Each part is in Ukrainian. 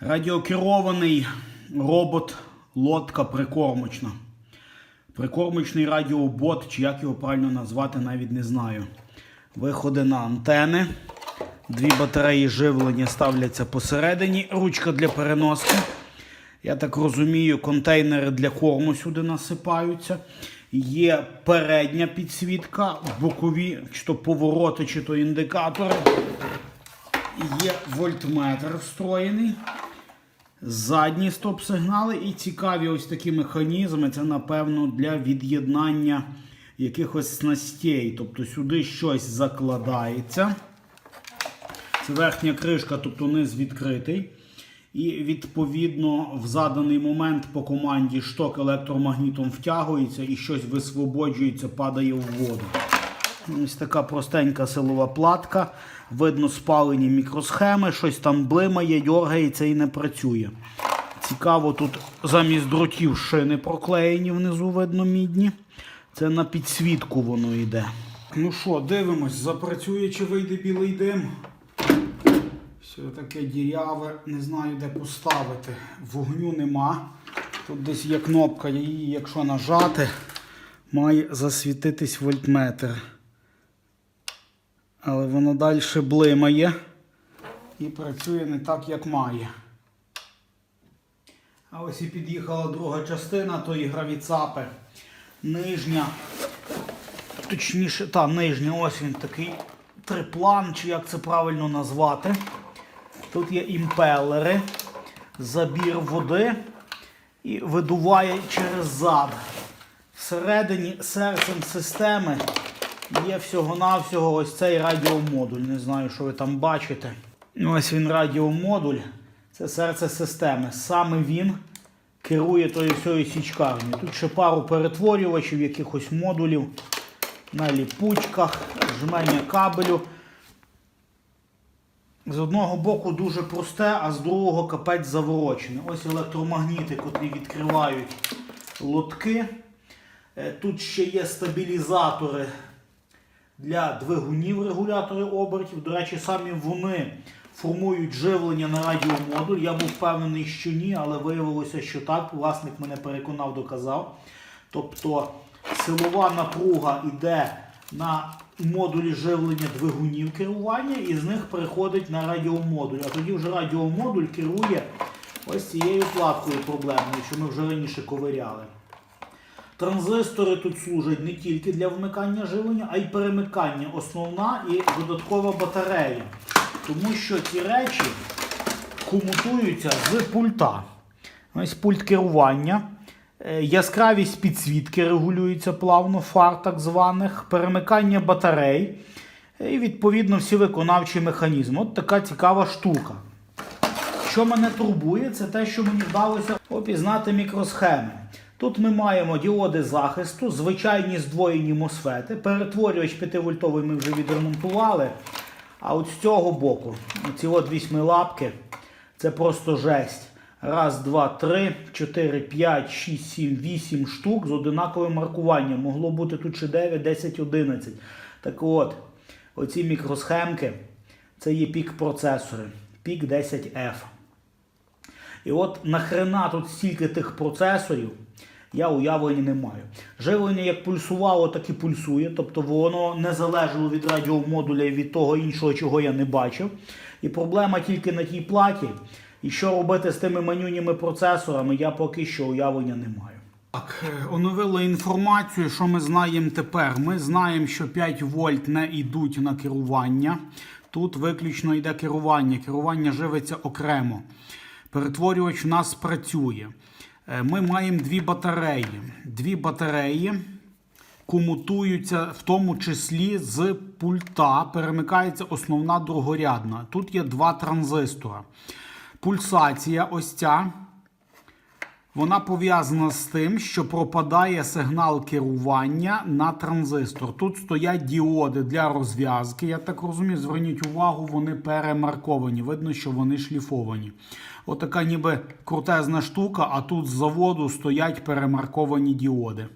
Радіокерований робот лодка прикормочна. Прикормочний радіобот, чи як його правильно назвати, навіть не знаю. Виходи на антени. Дві батареї живлення ставляться посередині. Ручка для переноски. Я так розумію, контейнери для корму сюди насипаються. Є передня підсвітка, бокові, чи то повороти, чи то індикатори. Є вольтметр встроєний. Задні стоп-сигнали і цікаві ось такі механізми. Це, напевно, для від'єднання якихось снастей. Тобто сюди щось закладається. Це верхня кришка, тобто низ відкритий. І відповідно в заданий момент по команді шток електромагнітом втягується і щось висвободжується, падає в воду. Ось така простенька силова платка. Видно спалені мікросхеми, щось там блимає, дергається і не працює. Цікаво, тут замість дротів шини проклеєні внизу, видно, мідні. Це на підсвітку воно йде. Ну що, дивимось, запрацює чи вийде білий дим. Все таке діряве, не знаю де поставити. Вогню нема. Тут десь є кнопка, її, якщо нажати, має засвітитись вольтметр. Але воно далі блимає і працює не так, як має. А ось і під'їхала друга частина тої гравіцапи. Нижня, точніше, та нижня, ось він такий триплан, чи як це правильно назвати. Тут є імпелери, забір води і видуває через зад. Всередині серцем системи є всього-навсього ось цей радіомодуль. Не знаю, що ви там бачите. Ось він радіомодуль. Це серце системи. Саме він керує тою всією січкарнею. Тут ще пару перетворювачів, якихось модулів на ліпучках, жмення кабелю. З одного боку дуже просте, а з другого капець заворочене. Ось електромагніти, котрі відкривають лотки. Е, Тут ще є стабілізатори для двигунів, регулятори обертів. До речі, самі вони формують живлення на радіомодуль. Я був впевнений, що ні, але виявилося, що так. Власник мене переконав, доказав. Тобто силова напруга йде на модулі живлення двигунів керування і з них переходить на радіомодуль. А тоді вже радіомодуль керує ось цією платкою проблемною, що ми вже раніше ковиряли. Транзистори тут служать не тільки для вмикання живлення, а й перемикання основна і додаткова батарея. Тому що ці речі комутуються з пульта. Ось пульт керування. Е, Яскравість підсвітки регулюється плавно, фар так званих, перемикання батарей е, і відповідно всі виконавчі механізми. От така цікава штука. Що мене турбує, це те, що мені вдалося опізнати мікросхеми. Тут ми маємо діоди захисту, звичайні здвоєні мосфети. Перетворювач 5-вольтовий ми вже відремонтували. А от з цього боку, ці от вісьми лапки, це просто жесть. Раз, два, три, чотири, п'ять, шість, сім, вісім штук з одинаковим маркуванням. Могло бути тут ще 9, 10, 11. Так от, оці мікросхемки, це є пік-процесори. Пік 10F. І от нахрена тут стільки тих процесорів, я уявлення не маю. Живлення як пульсувало, так і пульсує. Тобто воно не залежало від радіомодуля і від того іншого, чого я не бачив. І проблема тільки на тій платі. І що робити з тими манюніми процесорами, я поки що уявлення не маю. Так, е, оновили інформацію, що ми знаємо тепер. Ми знаємо, що 5 вольт не йдуть на керування. Тут виключно йде керування. Керування живиться окремо. Перетворювач у нас працює. Е, Ми маємо дві батареї. Дві батареї комутуються в тому числі з пульта. Перемикається основна другорядна. Тут є два транзистора. Пульсація ось ця. Вона пов'язана з тим, що пропадає сигнал керування на транзистор. Тут стоять діоди для розв'язки. Я так розумію, зверніть увагу, вони перемарковані. Видно, що вони шліфовані. Отака ніби крутезна штука, а тут з заводу стоять перемарковані діоди.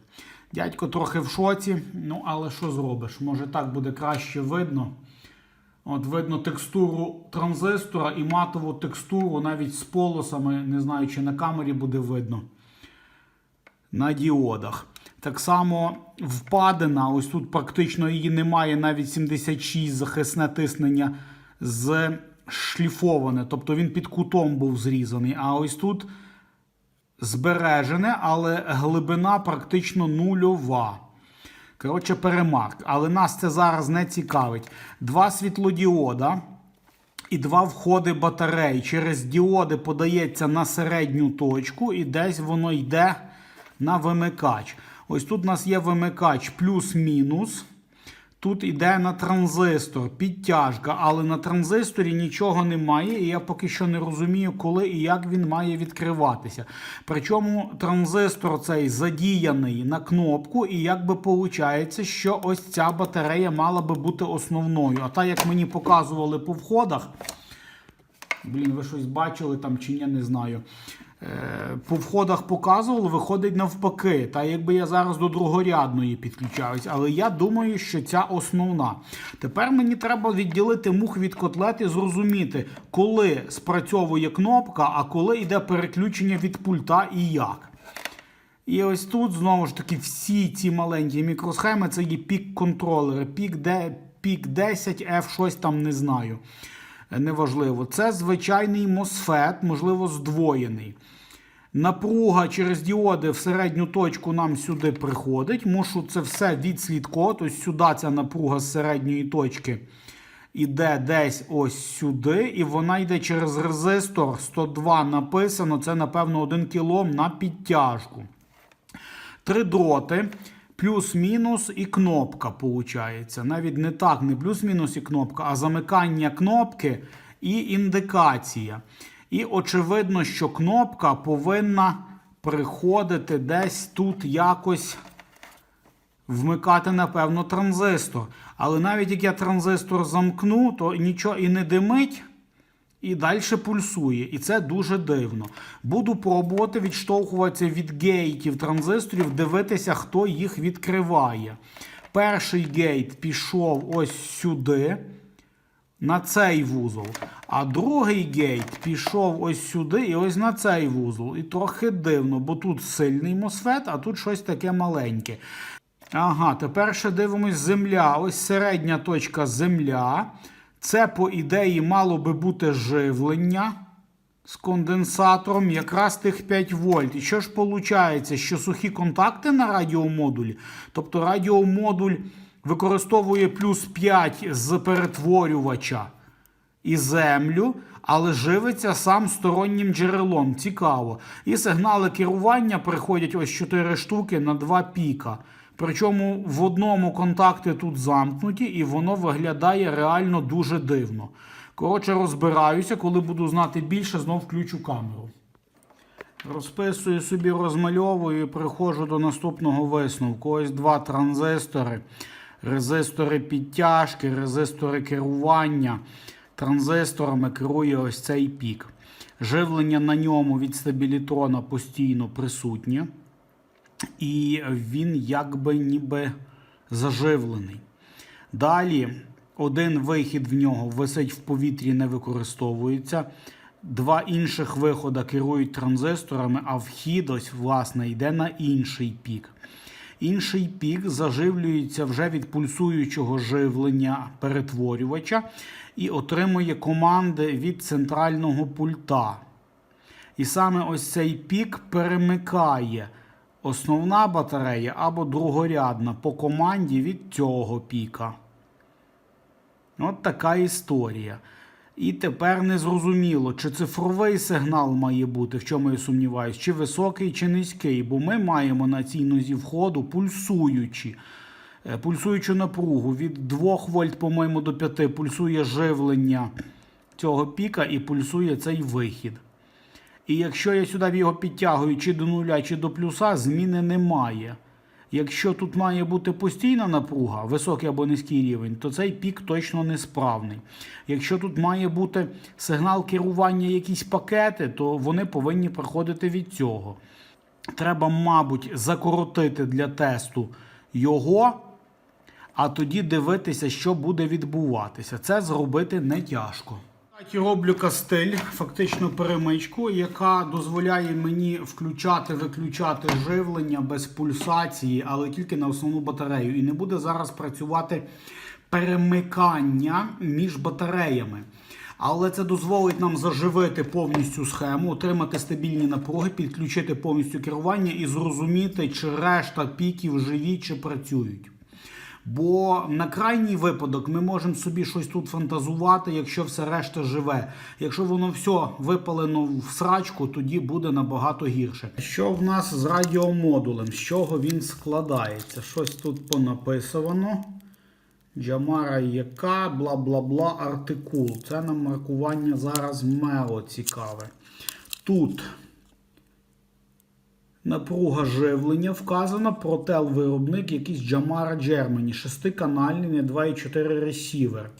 Дядько трохи в шоці, ну але що зробиш? Може так буде краще видно. От видно текстуру транзистора і матову текстуру навіть з полосами, не знаю, чи на камері буде видно. На діодах. Так само впадина, ось тут практично її немає, навіть 76 захисне тиснення з шліфоване. Тобто він під кутом був зрізаний. А ось тут збережене, але глибина практично нульова. Коротше, перемарк. Але нас це зараз не цікавить. Два світлодіода і два входи батарей. Через діоди подається на середню точку, і десь воно йде на вимикач. Ось тут у нас є вимикач плюс-мінус. Тут йде на транзистор, підтяжка, але на транзисторі нічого немає, і я поки що не розумію, коли і як він має відкриватися. Причому транзистор цей задіяний на кнопку, і як би виходить, що ось ця батарея мала би бути основною. А та, як мені показували по входах, блін, ви щось бачили там чи ні, не знаю. Е, По входах показували, виходить навпаки. Та якби я зараз до другорядної підключаюсь, але я думаю, що ця основна. Тепер мені треба відділити мух від котлет і зрозуміти, коли спрацьовує кнопка, а коли йде переключення від пульта і як. І ось тут знову ж таки всі ці маленькі мікросхеми це є пік, пік 10, F, щось там не знаю. Неважливо. Це звичайний MOSFET, можливо, здвоєний. Напруга через діоди в середню точку нам сюди приходить. Мушу це все відслідковувати. Ось сюди ця напруга з середньої точки іде десь ось сюди, і вона йде через резистор 102 написано. Це, напевно, 1 кілом на підтяжку. Три дроти, плюс-мінус і кнопка, виходить. Навіть не так, не плюс-мінус і кнопка, а замикання кнопки і індикація. І очевидно, що кнопка повинна приходити десь тут якось вмикати, напевно, транзистор. Але навіть як я транзистор замкну, то нічого і не димить. І далі пульсує. І це дуже дивно. Буду пробувати відштовхуватися від гейтів транзисторів, дивитися, хто їх відкриває. Перший гейт пішов ось сюди, на цей вузол. А другий гейт пішов ось сюди і ось на цей вузол. І трохи дивно, бо тут сильний мосфет, а тут щось таке маленьке. Ага, тепер ще дивимось земля. Ось середня точка земля. Це, по ідеї, мало би бути живлення з конденсатором, якраз тих 5 вольт. І що ж виходить, що сухі контакти на радіомодулі, тобто радіомодуль використовує плюс 5 з перетворювача і землю, але живиться сам стороннім джерелом. Цікаво. І сигнали керування приходять ось 4 штуки на 2 піка. Причому в одному контакти тут замкнуті, і воно виглядає реально дуже дивно. Коротше, розбираюся, коли буду знати більше, знов включу камеру. Розписую собі, розмальовую і приходжу до наступного висновку. Ось два транзистори, резистори підтяжки, резистори керування. Транзисторами керує ось цей пік. Живлення на ньому від стабілітрона постійно присутнє. І він якби ніби заживлений. Далі один вихід в нього висить в повітрі, не використовується. Два інших виходи керують транзисторами, а вхід ось, власне, йде на інший пік. Інший пік заживлюється вже від пульсуючого живлення перетворювача і отримує команди від центрального пульта. І саме ось цей пік перемикає основна батарея або другорядна по команді від цього піка. От така історія. І тепер не зрозуміло, чи цифровий сигнал має бути, в чому я сумніваюся, чи високий, чи низький, бо ми маємо на цій нозі входу пульсуючі. е, Пульсуючу напругу від 2 вольт, по-моєму, до 5 пульсує живлення цього піка і пульсує цей вихід. І якщо я сюди його підтягую чи до нуля, чи до плюса, зміни немає. Якщо тут має бути постійна напруга, високий або низький рівень, то цей пік точно несправний. Якщо тут має бути сигнал керування якісь пакети, то вони повинні приходити від цього. Треба, мабуть, закоротити для тесту його, а тоді дивитися, що буде відбуватися. Це зробити не тяжко. Я роблю кастель, фактично перемичку, яка дозволяє мені включати, виключати живлення без пульсації, але тільки на основну батарею. І не буде зараз працювати перемикання між батареями. Але це дозволить нам заживити повністю схему, отримати стабільні напруги, підключити повністю керування і зрозуміти, чи решта піків живі чи працюють. Бо на крайній випадок ми можемо собі щось тут фантазувати, якщо все решта живе. Якщо воно все випалено в срачку, тоді буде набагато гірше. Що в нас з радіомодулем? З чого він складається? Щось тут понаписано. Джамара ЯК, бла бла бла, артикул. Це нам маркування зараз мело цікаве. Тут напруга живлення вказана, протел виробник, якийсь Джамара Germany, шестиканальний, не 2,4 ресівер.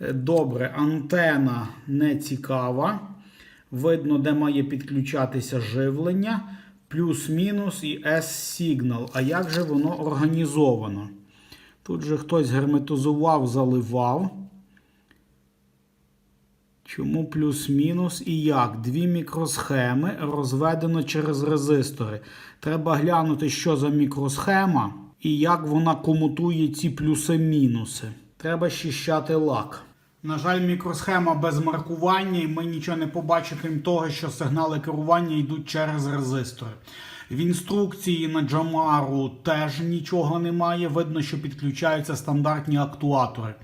Е, Добре, антена не цікава. Видно, де має підключатися живлення, плюс-мінус і S-сигнал. А як же воно організовано? Тут же хтось герметизував, заливав. Чому плюс-мінус і як? Дві мікросхеми розведено через резистори. Треба глянути, що за мікросхема і як вона комутує ці плюси-мінуси. Треба щищати лак. На жаль, мікросхема без маркування, і ми нічого не побачимо, того, що сигнали керування йдуть через резистори. В інструкції на Джамару теж нічого немає. Видно, що підключаються стандартні актуатори.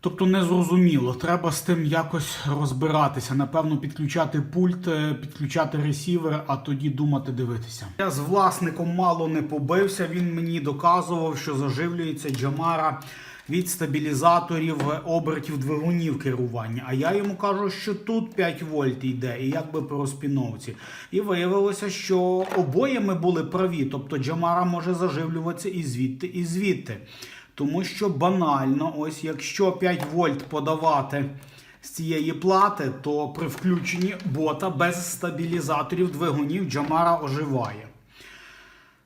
Тобто незрозуміло, треба з тим якось розбиратися. Напевно, підключати пульт, е, підключати ресівер, а тоді думати, дивитися. Я з власником мало не побився. Він мені доказував, що заживлюється Джамара від стабілізаторів обертів двигунів керування. А я йому кажу, що тут 5 вольт йде, і якби по розпіновці. І виявилося, що обоє ми були праві. Тобто Джамара може заживлюватися і звідти, і звідти. Тому що банально, ось якщо 5 вольт подавати з цієї плати, то при включенні бота без стабілізаторів двигунів Джамара оживає.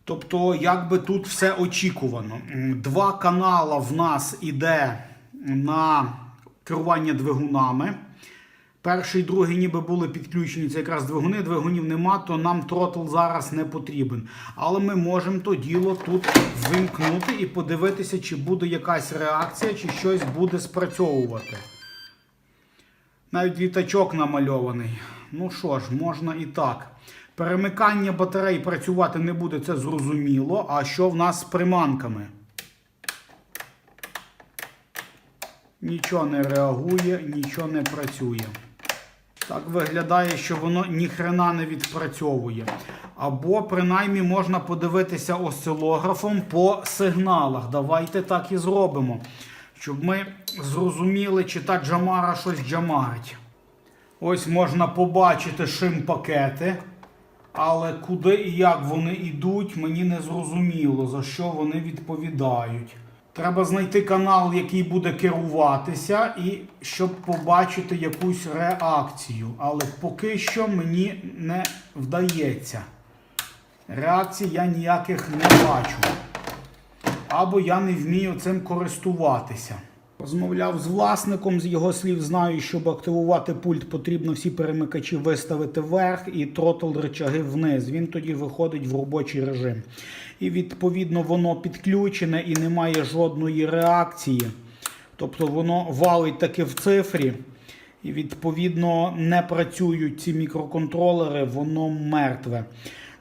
Тобто, як би тут все очікувано. Два канала в нас іде на керування двигунами. Перший другий ніби були підключені, це якраз двигуни, двигунів нема, то нам тротл зараз не потрібен. Але ми можемо то діло тут вимкнути і подивитися, чи буде якась реакція, чи щось буде спрацьовувати. Навіть літачок намальований. Ну що ж, можна і так. Перемикання батарей працювати не буде, це зрозуміло. А що в нас з приманками? Нічого не реагує, нічого не працює. Так виглядає, що воно ніхрена не відпрацьовує. Або принаймні можна подивитися осцилографом по сигналах. Давайте так і зробимо. Щоб ми зрозуміли, чи та джамара щось джамарить. Ось можна побачити шим-пакети. Але куди і як вони йдуть, мені не зрозуміло, за що вони відповідають. Треба знайти канал, який буде керуватися, і щоб побачити якусь реакцію. Але поки що мені не вдається. Реакцій я ніяких не бачу. Або я не вмію цим користуватися. Розмовляв з власником, з його слів знаю, щоб активувати пульт, потрібно всі перемикачі виставити вверх і тротл рычаги вниз. Він тоді виходить в робочий режим. І відповідно воно підключене і немає жодної реакції. Тобто воно валить таки в цифрі. І відповідно не працюють ці мікроконтролери, воно мертве.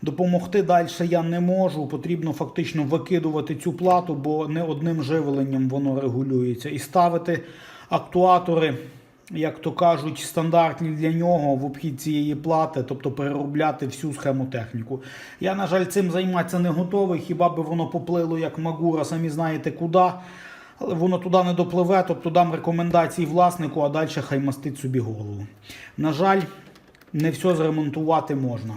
Допомогти далі я не можу. Потрібно фактично викидувати цю плату, бо не одним живленням воно регулюється. І ставити актуатори, як то кажуть, стандартні для нього в обхід цієї плати, тобто переробляти всю схемотехніку. Я, на жаль, цим займатися не готовий, хіба би воно поплило як Магура, самі знаєте куди. Але воно туди не допливе, тобто дам рекомендації власнику, а далі хай мастить собі голову. На жаль, не все зремонтувати можна.